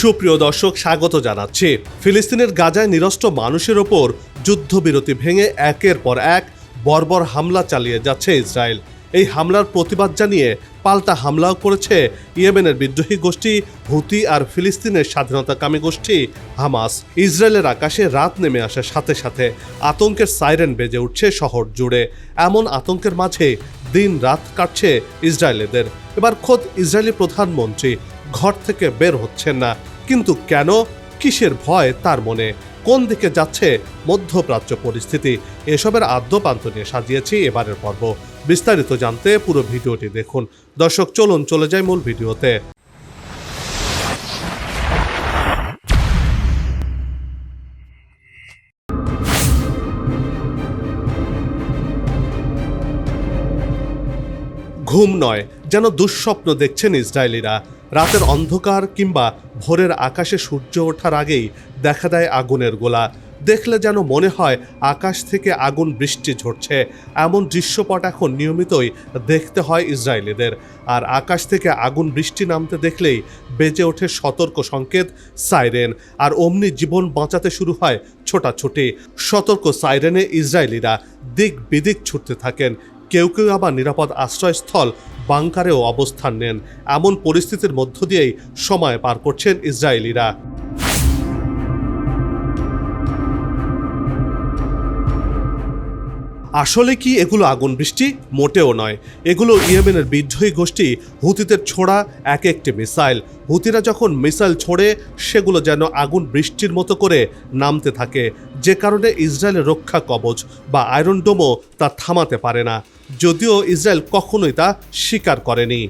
সুপ্রিয় দর্শক, স্বাগত জানাচ্ছি। ফিলিস্তিনের গাজায় নিরস্ত্র মানুষের ওপর যুদ্ধবিরতি ভেঙে একের পর এক বর্বর হামলা চালিয়ে যাচ্ছে ইসরায়েল। এই হামলার প্রতিবাদ জানিয়ে পাল্টা হামলাও করেছে ইয়েমেনের বিদ্রোহী গোষ্ঠী, হুতি আর ফিলিস্তিনের স্বাধীনতাকামী গোষ্ঠী, হামাস। ইসরায়েলের আকাশে রাত নেমে আসার সাথে সাথে আতঙ্কের সাইরেন বেজে উঠছে শহর জুড়ে। এমন আতঙ্কের মাঝে দিন রাত কাটছে ইসরায়েলিদের। এবার খোদ ইসরায়েলি প্রধানমন্ত্রী ঘর থেকে বের হচ্ছেন না। কিন্তু কেন? কিসের ভয় তার মনে? কোন দিকে যাচ্ছে? মধ্যপ্রাচ্য পরিস্থিতি। এসবের আদ্যপান্ত নিয়ে সাজিয়েছি এবারের পর্ব। বিস্তারিত জানতে পুরো ভিডিওটি দেখুন। দর্শক, চলুন চলে যাই মূল ভিডিওতে। ঘুম নয়, যেন দুঃস্বপ্ন দেখছেন ইসরায়েলিরা। রাতের অন্ধকার কিংবা ভোরের আকাশে সূর্য ওঠার আগেই দেখা দেয় আগুনের গোলা। দেখলে যেন মনে হয় আকাশ থেকে আগুন বৃষ্টি ঝরছে। এমন দৃশ্যপট এখন নিয়মিতই দেখতে হয় ইসরায়েলিদের। আর আকাশ থেকে আগুন বৃষ্টি নামতে দেখলেই বেজে ওঠে সতর্ক সংকেত, সাইরেন। আর অমনি জীবন বাঁচাতে শুরু হয় ছোটাছুটি। সতর্ক সাইরেনে ইসরায়েলিরা দিক বিদিক ছুটতে থাকেন। কেউ কেউ আবার নিরাপদ আশ্রয়স্থল বাংকারেও অবস্থান নেন। এমন পরিস্থিতির মধ্য দিয়েই সময় পার করছেন ইসরায়েলিরা। আসলে কি এগুলো আগুন বৃষ্টি? মোটেও নয়। এগুলো ইয়েমেনের বিদ্রোহী গোষ্ঠী হুতিদের ছোড়া এক একটি মিসাইল। হুতিরা যখন মিসাইল ছোড়ে, সেগুলো যেন আগুন বৃষ্টির মতো করে নামতে থাকে। যে কারণে ইসরায়েলের রক্ষা কবচ বা আয়রন ডোমও তা থামাতে পারে না। যদিও ইসরায়েল কখনোই তা স্বীকার করেনি।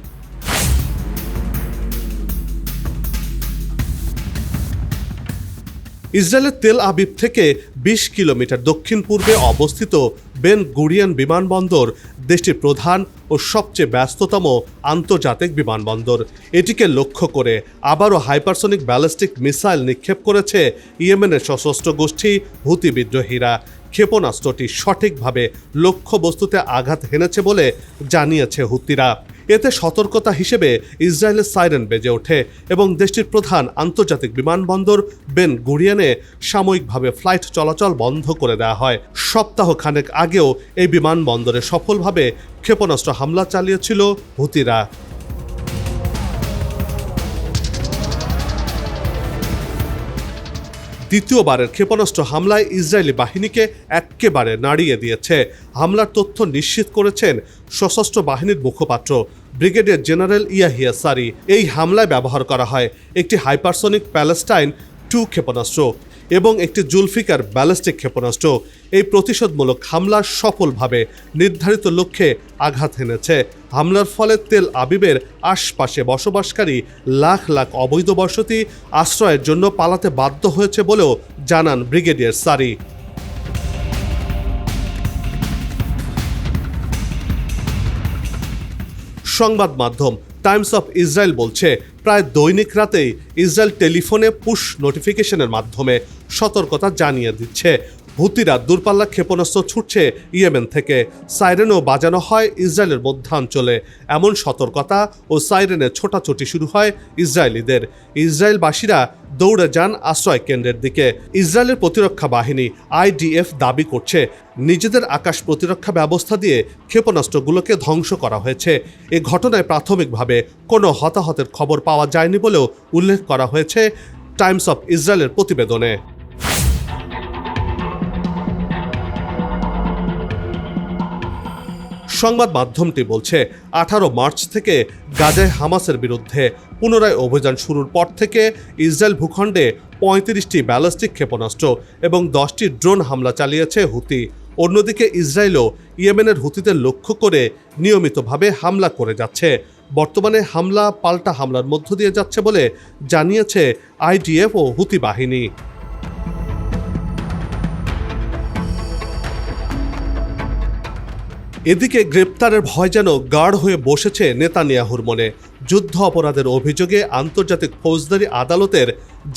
ইসরায়েলের তেল আবিব থেকে বিশ কিলোমিটার দক্ষিণ পূর্বে অবস্থিত বেন গুরিয়ান বিমানবন্দর দেশটির প্রধান ও সবচেয়ে ব্যস্ততম আন্তর্জাতিক বিমানবন্দর। এটিকে লক্ষ্য করে আবারও হাইপারসনিক ব্যালিস্টিক মিসাইল নিক্ষেপ করেছে ইয়েমেনের সশস্ত্র গোষ্ঠী হুতি বিদ্রোহীরা। ক্ষেপণাস্ত্রটি সঠিকভাবে লক্ষ্যবস্তুতে আঘাত হেনেছে বলে জানিয়েছে হুতিরা। এতে সতর্কতা হিসেবে ইসরায়েলের সাইরেন বেজে ওঠে এবং দেশটির প্রধান আন্তর্জাতিক বিমানবন্দর বেন গুরিয়ানে সাময়িকভাবে ফ্লাইট চলাচল বন্ধ করে দেওয়া হয়। সপ্তাহ খানেক আগেও এই বিমানবন্দরে সফলভাবে ক্ষেপণাস্ত্র হামলা চালিয়েছিল হুতিরা। দ্বিতীয়বারের ক্ষেপণাস্ত্র হামলায় ইসরায়েলি বাহিনীকে একেবারে নাড়িয়ে দিয়েছে। হামলার তথ্য নিশ্চিত করেছেন সশস্ত্র বাহিনীর মুখপাত্র, ব্রিগেডিয়ার জেনারেল ইয়াহিয়া সারি। এই হামলায় ব্যবহার করা হয় একটি হাইপারসনিক প্যালেস্টাইন টু ক্ষেপণাস্ত্র। এবং একটি জুলফিকার ব্যালিস্টিক ক্ষেপণাস্ত্র। এই প্রতিশোধমূলক হামলা সফলভাবে নির্ধারিত লক্ষ্যে আঘাত হেনেছে। হামলার ফলে তেল আবিবের আশপাশে বসবাসকারী লাখ লাখ অবৈধ বসতি আশ্রয়ের জন্য পালাতে বাধ্য হয়েছে বলেও জানান ব্রিগেডিয়ার সারি। সংবাদ মাধ্যম টাইমস অফ ইসরায়েল বলছে, প্রায় দৈনিক রাতেই ইসরায়েল টেলিফোনে পুশ নোটিফিকেশনের মাধ্যমে সতর্কতা জানিয়ে দিচ্ছে। হুতিরা দূরপাল্লা ক্ষেপণাস্ত্র ছুটছে ইয়েমেন থেকে। সাইরেনও বাজানো হয় ইসরায়েলের মধ্যাঞ্চলে। এমন সতর্কতা ও সাইরেনের ছোটাছুটি শুরু হয় ইসরায়েলিদের। ইসরায়েলবাসীরা দৌড়ে যান আশ্রয় কেন্দ্রের দিকে। ইসরায়েলের প্রতিরক্ষা বাহিনী আইডিএফ দাবি করছে, নিজেদের আকাশ প্রতিরক্ষা ব্যবস্থা দিয়ে ক্ষেপণাস্ত্রগুলোকে ধ্বংস করা হয়েছে। এ ঘটনায় প্রাথমিকভাবে কোনো হতাহতের খবর পাওয়া যায়নি বলেও উল্লেখ করা হয়েছে টাইমস অফ ইসরায়েলের প্রতিবেদনে। সংবাদ মাধ্যমটি বলছে, আঠারো মার্চ থেকে গাজায় হামাসের বিরুদ্ধে পুনরায় অভিযান শুরুর পর থেকে ইসরায়েল ভূখণ্ডে পঁয়ত্রিশটি ব্যালিস্টিক ক্ষেপণাস্ত্র এবং দশটি ড্রোন হামলা চালিয়েছে হুতি। অন্যদিকে ইসরায়েলও ইয়েমেনের হুতিদের লক্ষ্য করে নিয়মিতভাবে হামলা করে যাচ্ছে। বর্তমানে হামলা পাল্টা হামলার মধ্য দিয়ে যাচ্ছে বলে জানিয়েছে আইডিএফ ও হুতি বাহিনী। এদিকে গ্রেপ্তারের ভয় যেন গাঢ় হয়ে বসেছে নেতানিয়াহুর মনে। যুদ্ধ অপরাধের অভিযোগে আন্তর্জাতিক ফৌজদারি আদালতের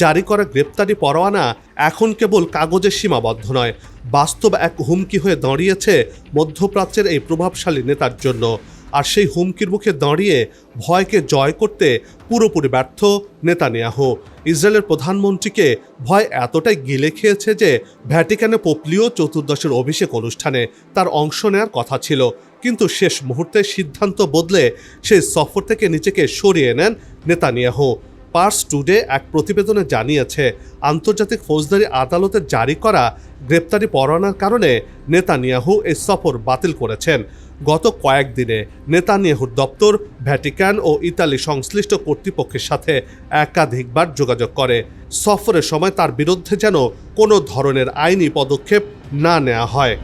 জারি করা গ্রেপ্তারি পরোয়ানা এখন কেবল কাগজে সীমাবদ্ধ নয়। বাস্তব এক হুমকি হয়ে দাঁড়িয়েছে মধ্যপ্রাচ্যের এই প্রভাবশালী নেতার জন্য। আর সেই হুমকির মুখে দাঁড়িয়ে ভয়কে জয় করতে পুরোপুরি ব্যর্থ নেতানিয়াহু। ইসরায়েলের প্রধানমন্ত্রীকে ভয় এতটাই গিলে খেয়েছে যে ভ্যাটিকানে পোপলিও চতুর্দশের অভিষেক অনুষ্ঠানে তার অংশ নেওয়ার কথা ছিল। কিন্তু শেষ মুহূর্তে সিদ্ধান্ত বদলে সেই সফর থেকে নিজেকে সরিয়ে নেন নেতানিয়াহু। পার্স টুডে এক প্রতিবেদনে জানিয়েছে, আন্তর্জাতিক ফৌজদারি আদালতে জারি করা গ্রেপ্তারি পরোয়ানার কারণে নেতানিয়াহু এই সফর বাতিল করেছেন। গত কয়েকদিনে নেতানিয়াহুর দপ্তর, ভ্যাটিকান ও ইতালি সংশ্লিষ্ট কর্তৃপক্ষের সাথে একাধিকবার যোগাযোগ করে। সফরের সময় তার বিরুদ্ধে যেন কোনো ধরনের আইনি পদক্ষেপ না নেওয়া হয়।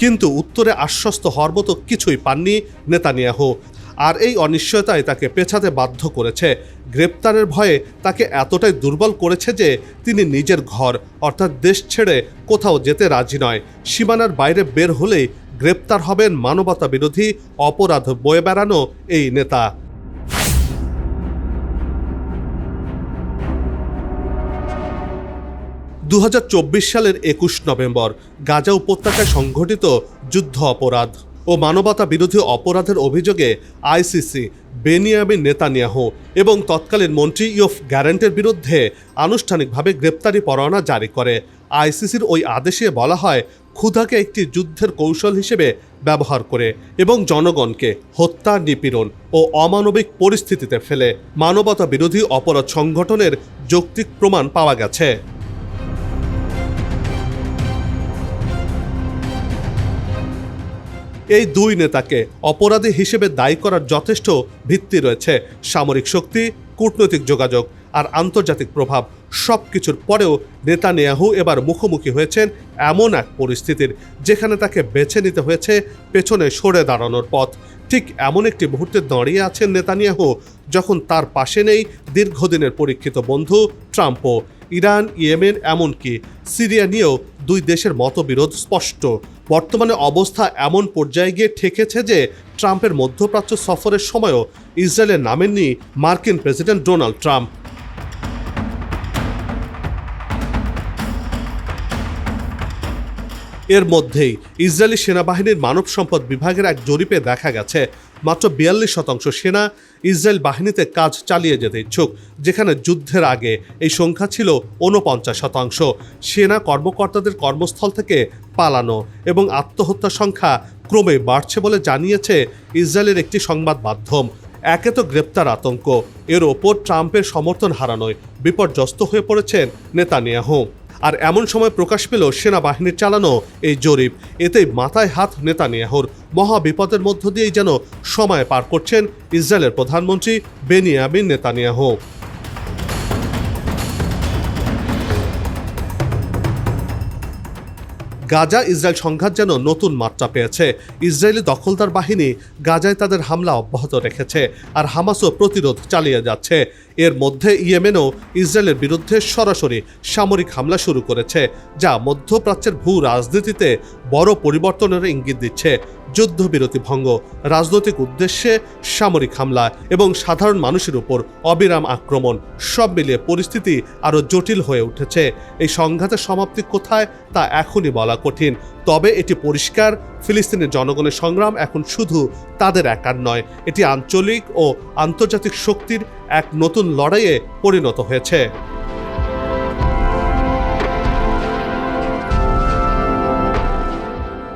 কিন্তু উত্তরে আশ্বস্ত হওয়ার মতো কিছুই পাননি নেতানিয়াহু। আর এই অনিশ্চয়তায় তাকে পেছাতে বাধ্য করেছে। গ্রেপ্তারের ভয়ে তাকে এতটাই দুর্বল করেছে যে তিনি নিজের ঘর, অর্থাৎ দেশ ছেড়ে কোথাও যেতে রাজি নয়। সীমানার বাইরে বের হলেই গ্রেপ্তার হবেন মানবতা বিরোধী অপরাধ বয়ে বেড়ানো এই নেতা। দু হাজার চব্বিশ সালের একুশ নভেম্বর, গাজা উপত্যকায় সংঘটিত যুদ্ধ অপরাধ। ও মানবতা বিরোধী অপরাধের অভিযোগে আইসিসি বেনিয়ামিন নেতানিয়াহু এবং তৎকালীন মন্ত্রী ইয়ফ গ্যারেন্টের বিরুদ্ধে আনুষ্ঠানিকভাবে গ্রেপ্তারি পরোয়ানা জারি করে। আইসিসির ওই আদেশে বলা হয়, ক্ষুধাকে একটি যুদ্ধের কৌশল হিসেবে ব্যবহার করে এবং জনগণকে হত্যা, নিপীড়ন ও অমানবিক পরিস্থিতিতে ফেলে। মানবতা বিরোধী অপরাধ সংগঠনের যৌক্তিক প্রমাণ পাওয়া গেছে। এই দুই নেতাকে অপরাধী হিসেবে দায়ী করার যথেষ্ট ভিত্তি রয়েছে। সামরিক শক্তি, কূটনৈতিক যোগাযোগ আর আন্তর্জাতিক প্রভাব সব কিছুর পরেও নেতানিয়াহু এবার মুখোমুখি হয়েছেন এমন এক পরিস্থিতির, যেখানে তাকে বেছে নিতে হয়েছে পেছনে সরে দাঁড়ানোর পথ। ঠিক এমন একটি মুহূর্তে দাঁড়িয়ে আছেন নেতানিয়াহু, যখন তার পাশে নেই দীর্ঘদিনের পরীক্ষিত বন্ধু ট্রাম্পও। ইরান, ইয়েমেন এমনকি সিরিয়া নিয়েও দুই দেশের মতবিরোধ স্পষ্ট। বর্তমানে অবস্থা এমন পর্যায়ে গিয়ে ঠেকেছে যে ট্রাম্পের মধ্যপ্রাচ্য সফরের সময়ও ইসরায়েলের নামেননি মার্কিন প্রেসিডেন্ট ডোনাল্ড ট্রাম্প। এর মধ্যেই ইসরায়েলি সেনাবাহিনীর মানব সম্পদ বিভাগের এক জরিপে দেখা গেছে মাত্র বিয়াল্লিশ শতাংশ সেনা ইসরায়েল বাহিনীতে কাজ চালিয়ে যেতে ইচ্ছুক, যেখানে যুদ্ধের আগে এই সংখ্যা ছিল ঊনপঞ্চাশ শতাংশ। সেনা কর্মকর্তাদের কর্মস্থল থেকে পালানো এবং আত্মহত্যার সংখ্যা ক্রমে বাড়ছে বলে জানিয়েছে ইসরায়েলের একটি সংবাদ মাধ্যম। একে তো গ্রেপ্তার আতঙ্ক, এর ওপর ট্রাম্পের সমর্থন হারানোয় বিপর্যস্ত হয়ে পড়েছেন নেতানিয়াহু। আর এমন সময় প্রকাশ পেল সেনাবাহিনীর চালানো এই জরিপ। এতে মাথায় হাত নেতানিয়াহুর মহা বিপদের মধ্য দিয়েই যেন সময় পার করছেন ইসরায়েলের প্রধানমন্ত্রী বেনিয়ামিন নেতানিয়াহু। গাজা ইসরায়েল সংঘাত যেন নতুন মাত্রা পেয়েছে। ইসরায়েলি দখলদার বাহিনী গাজায় তাদের হামলা অব্যাহত রেখেছে আর হামাসও প্রতিরোধ চালিয়ে যাচ্ছে। এর মধ্যে ইয়েমেনও ইসরায়েলের বিরুদ্ধে সরাসরি সামরিক হামলা শুরু করেছে, যা মধ্যপ্রাচ্যের ভূ রাজনীতিতে বড় পরিবর্তনের ইঙ্গিত দিচ্ছে। যুদ্ধবিরতি ভঙ্গ, রাজনৈতিক উদ্দেশ্যে সামরিক হামলা এবং সাধারণ মানুষের উপর অবিরাম আক্রমণ, সব মিলিয়ে পরিস্থিতি আরও জটিল হয়ে উঠেছে। এই সংঘাতের সমাপ্তি কোথায় তা এখনই বলা কঠিন। তবে এটি পরিষ্কার ফিলিস্তিনের জনগণের সংগ্রাম এখন শুধু তাদের একার নয়, এটি আঞ্চলিক ও আন্তর্জাতিক শক্তির এক নতুন লড়াইয়ে পরিণত হয়েছে।